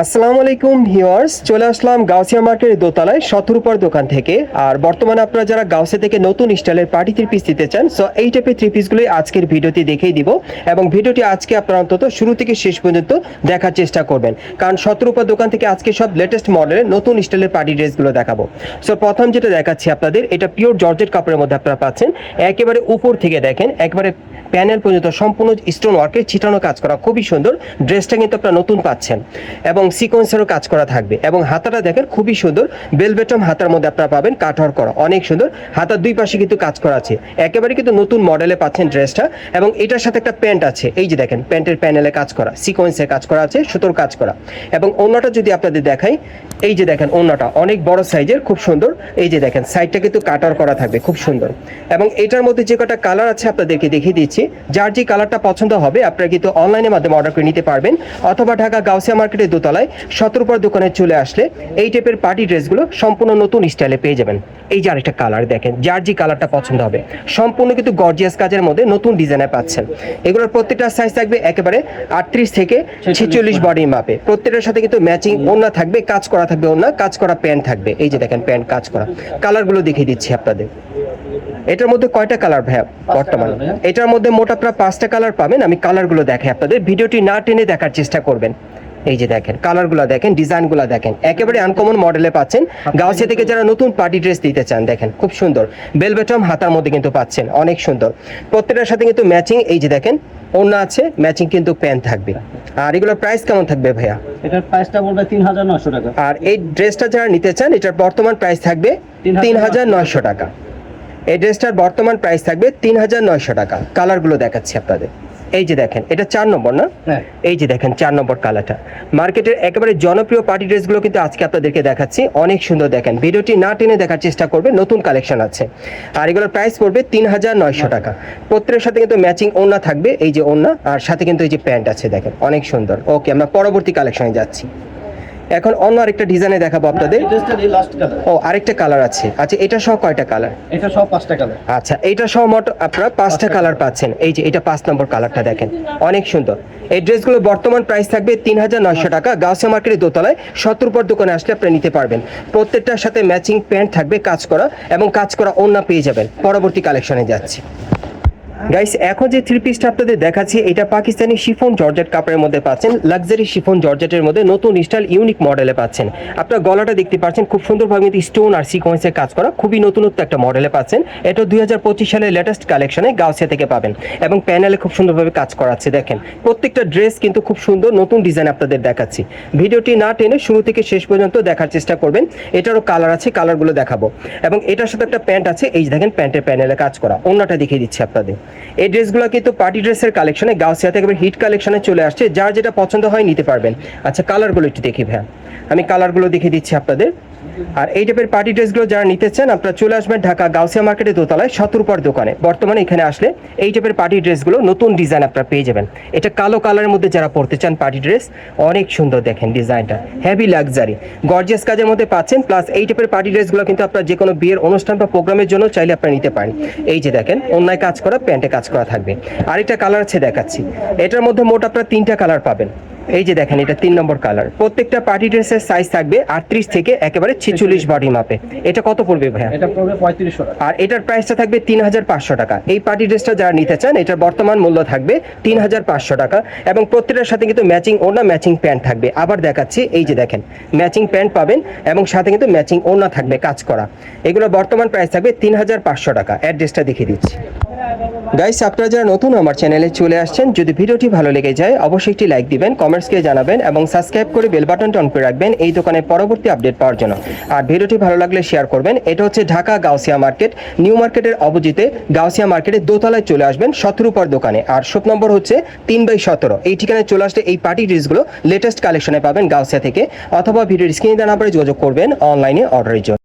আসসালামু আলাইকুম ভিউয়ার্স, চলে আসলাম গাউসিয়া মার্কেটের দোতলায় শতরূপার দোকান থেকে। আর বর্তমানে আপনারা যারা গাউসিয়া থেকে নতুন স্টাইলের পার্টি থ্রি পিস দিতে চান সো এই টাইপের থ্রি পিসগুলোই আজকের ভিডিওতে দেখিয়ে দিব এবং ভিডিওটি আজকে আপনারা অন্তত শুরু থেকে শেষ পর্যন্ত দেখার চেষ্টা করবেন। কারণ শতরূপার দোকান থেকে আজকে সব লেটেস্ট মডেলের নতুন স্টাইলের পার্টি ড্রেসগুলো দেখাবো। সো প্রথম যেটা দেখাচ্ছি আপনাদের, এটা পিওর জর্জেট কাপড়ের মধ্যে আপনারা পাচ্ছেন। একেবারে উপর থেকে দেখেন, একবারে প্যানেল পর্যন্ত সম্পূর্ণ স্টোন ওয়ার্কের ছিটানো কাজ করা খুবই সুন্দর। ড্রেসটা কিন্তু আপনারা নতুন পাচ্ছেন। এবং সিকোয়েন্সেরও কাজ করা থাকবে। এবং হাতাটা দেখেন খুবই সুন্দর। বেলবেটম হাতার মধ্যে আপনারা পাবেন কাঠর করা। অনেক সুন্দর। হাতার দুই পাশে কিন্তু কাজ করা আছে। একেবারে কিন্তু নতুন মডেলে পাচ্ছেন ড্রেসটা। এবং এটার সাথে একটা প্যান্ট আছে। এই যে দেখেন, প্যান্টের প্যানেলে কাজ করা। সিকোয়েন্সে কাজ করা আছে, সুতোর কাজ করা। এবং অন্যটা যদি আপনাদের দেখাই, এই যে দেখেন অন্যটা অনেক বড় সাইজের খুব সুন্দর। এই যে দেখেন সাইডটা কিন্তু কাটার করা থাকবে, খুব সুন্দর। এবং এটার মধ্যে যে কটা কালার আছে আপনাদেরকে দেখিয়ে দিচ্ছি। যার যে কালারটা পছন্দ হবে, আপনারা কিন্তু অনলাইনের মাধ্যমে অর্ডার করে নিতে পারবেন। অথবা ঢাকা গাউসিয়া মার্কেটের দোতলায় সতেরোপর দোকানে চলে আসলে এই টাইপের পার্টি ড্রেসগুলো সম্পূর্ণ নতুন স্টাইলে পেয়ে যাবেন। এই যে আরেকটা কালার দেখেন যার যে কালারটা পছন্দ হবে। সম্পূর্ণ কিন্তু গর্জিয়াস কাজের মধ্যে নতুন ডিজাইনে পাচ্ছেন। এগুলোর প্রত্যেকটা সাইজ থাকবে একেবারে আটত্রিশ থেকে ছেচল্লিশ বডি মাপে। প্রত্যেকটার সাথে কিন্তু ম্যাচিং ওড়না থাকবে কাজ করা থাকবে ওড়না কাজ করা প্যান্ট থাকবে। এই যে দেখেন প্যান্ট কাজ করা। কালারগুলো দেখিয়ে দিচ্ছি আপনাদের। এটার মধ্যে কয়টা কালার ভাইয়া বর্তমানে? এটার মধ্যে মোট আপনারা পাঁচটা কালার পাবেন আমি কালারগুলো দেখাই আপনাদের। ভিডিওটি না টেনে দেখার চেষ্টা করবেন। এই যে দেখেন কালারগুলো দেখেন ডিজাইনগুলো দেখেন একেবারে আনকমন মডেলে পাচ্ছেন। গাউসিয়া থেকে যারা নতুন পার্টি ড্রেস দিতে চান দেখেন খুব সুন্দর। বেলবেটম হাতার মধ্যে কিন্তু পাচ্ছেন অনেক সুন্দর। প্রত্যেকটার সাথে কিন্তু ম্যাচিং এই যে দেখেন অন্য আছে ম্যাচিং কিন্তু প্যান্ট থাকবে। আর এগুলোর প্রাইস কেমন থাকবে ভাইয়া? এটার প্রাইসটা বলবে তিন হাজার নশো টাকা। আর এই ড্রেসটা যারা নিতে চান এটার বর্তমান প্রাইস থাকবে তিন হাজার নয়শো টাকা। এই ড্রেসটার বর্তমান প্রাইস থাকবে তিন হাজার নয়শো টাকা। কালারগুলো দেখাচ্ছি আপনাদের। এই যে দেখেন এটা চার নম্বর না? হ্যাঁ। এই যে দেখেন চার নম্বর কালারটা। মার্কেটের একেবারে জনপ্রিয় পার্টি ড্রেসগুলো কিন্তু আজকে আপনাদেরকে দেখাচ্ছি। অনেক সুন্দর দেখেন। ভিডিওটি না টেনে দেখার চেষ্টা করবে নতুন কালেকশন আছে। আর এগুলোর প্রাইস পড়বে তিন হাজার নয়শো টাকা। প্রত্যেকের সাথে কিন্তু ম্যাচিং ওড়না থাকবে এই যে ওড়না। আর সাথে কিন্তু এই যে প্যান্ট আছে দেখেন অনেক সুন্দর। ওকে আমরা পরবর্তী কালেকশনে যাচ্ছি। এখন অন্য আরেকটা ডিজাইনে দেখাবো আপনাদের। কালার ও আরেকটা কালার আছে। আচ্ছা এটা সহ কয়টা কালার এটা সব পাঁচটা কালার আচ্ছা এইটা সহ মোট আপনারা পাঁচটা কালার পাচ্ছেন। এই যে এটা পাঁচ নম্বর কালারটা দেখেন। অনেক সুন্দর। এই ড্রেসগুলো বর্তমান প্রাইস থাকবে তিন হাজার নয়শো টাকা। গাউসিয়া মার্কেটের দোতলায় সত্তরপর দোকানে আসলে আপনি নিতে পারবেন। প্রত্যেকটার সাথে ম্যাচিং প্যান্ট থাকবে কাজ করা এবং কাজ করা অন্য পেয়ে যাবেন। পরবর্তী কালেকশনে যাচ্ছি। গাইস এখন যে থ্রি পিসটা আপনাদের দেখাচ্ছি, এটা পাকিস্তানি শিফন জর্জেট কাপড়ের মধ্যে পাচ্ছেন। লাক্সারি শিফন জর্জেটের মধ্যে নতুন স্টাইল ইউনিক মডেলে পাচ্ছেন। আপনার গলাটা দেখতে পাচ্ছেন, খুব সুন্দরভাবে স্টোন আর সিকোয়েন্সের কাজ করা, খুবই নতুনত্ব একটা মডেলে পাচ্ছেন। এটা দুই হাজার পঁচিশ সালের লেটেস্ট কালেকশনে গাউসিয়া থেকে পাবেন। এবং প্যানেলে খুব সুন্দরভাবে কাজ করা আছে দেখেন। প্রত্যেকটা ড্রেস কিন্তু খুব সুন্দর, নতুন ডিজাইন আপনাদের দেখাচ্ছি। ভিডিওটি না টেনে শুরু থেকে শেষ পর্যন্ত দেখার চেষ্টা করবেন। এটারও কালার আছে কালারগুলো দেখাবো। এবং এটার সাথে একটা প্যান্ট আছে, এই দেখেন প্যান্টের প্যানেলে কাজ করা। অন্যটা দেখিয়ে দিচ্ছি আপনাদের। এই ড্রেসগুলো কিন্তু পার্টি ড্রেসের কালেকশনে গাউসিয়া থেকে হিট কালেকশনে চলে আসছে। যার যেটা পছন্দ হয়, নিতে পারবেন। আচ্ছা কালারগুলো একটু দেখি ভাই আমি কালারগুলো দেখিয়ে দিচ্ছি আপনাদের। আর এই টাইপের পার্টি ড্রেসগুলো যারা নিতে চান, আপনারা চলে আসবেন ঢাকা গাউসিয়া মার্কেটের দোতলায় শতরূপার দোকানে। বর্তমানে এখানে আসলে এই টাইপের পার্টি ড্রেসগুলো নতুন ডিজাইন আপনারা পেয়ে যাবেন। এটা কালো কালারের মধ্যে যারা পড়তে চান পার্টি ড্রেস অনেক সুন্দর দেখেন ডিজাইনটা হেভি লাক্সারি গর্জিয়াস কাজের মধ্যে পাচ্ছেন প্লাস এই টাইপের পার্টি ড্রেসগুলো কিন্তু আপনারা যে কোনো বিয়ের অনুষ্ঠান বা প্রোগ্রামের জন্য চাইলে আপনারা নিতে পারেন। এই যে দেখেন, অন্যায় কাজ করা, প্যান্টে কাজ করা থাকবে। আরেকটা কালার আছে দেখাচ্ছি। এটার মধ্যে মোট আপনারা তিনটা কালার পাবেন। এই যে দেখেন এটা তিন নম্বর কালার প্রত্যেকটা পার্টি ড্রেসের সাইজ থাকবে আটত্রিশ থেকে একেবারে ছেচল্লিশ বডি মাপে। এটা কত পড়বে ভাইয়া? এটা পড়বে পঁয়ত্রিশশো আর এটার প্রাইসটা থাকবে তিন হাজার পাঁচশো টাকা। এই পার্টি ড্রেসটা যারা নিতে চান এটার বর্তমান মূল্য থাকবে তিন হাজার পাঁচশো টাকা এবং প্রত্যেকটার সাথে কিন্তু ম্যাচিং ওড়না ম্যাচিং প্যান্ট থাকবে। আবার দেখাচ্ছি এই যে দেখেন ম্যাচিং প্যান্ট পাবেন এবং সাথে কিন্তু ম্যাচিং ওড়না থাকবে কাজ করা। এগুলো বর্তমান প্রাইস থাকবে তিন হাজার পাঁচশো টাকা। অ্যাড্রেসটা দেখিয়ে দিচ্ছি। গাইস আপনারা যারা নতুন আমার চ্যানেলে চলে আসছেন, যদি ভিডিওটি ভালো লেগে যায়, অবশ্যই একটি লাইক দিবেন কমেন্টসকে জানাবেন এবং সাবস্ক্রাইব করে বেল বাটনটা অন করে রাখবেন এই দোকানের পরবর্তী আপডেট পাওয়ার জন্য। আর ভিডিওটি ভালো লাগলে শেয়ার করবেন। এটা হচ্ছে ঢাকা গাউসিয়া মার্কেট নিউ মার্কেটের অপোজিটে গাউসিয়া মার্কেটের দোতলায় চলে আসবেন সতেরোপর দোকানে। আর শপ নম্বর হচ্ছে তিন বাই সতেরো। এই ঠিকানায় চলে আসলে এই পার্টি ড্রেসগুলো লেটেস্ট কালেকশনে পাবেন গাউসিয়া থেকে। অথবা ভিডিওর স্ক্রিনে দেওয়া নাম্বারে যোগাযোগ করবেন অনলাইনে অর্ডারের জন্য।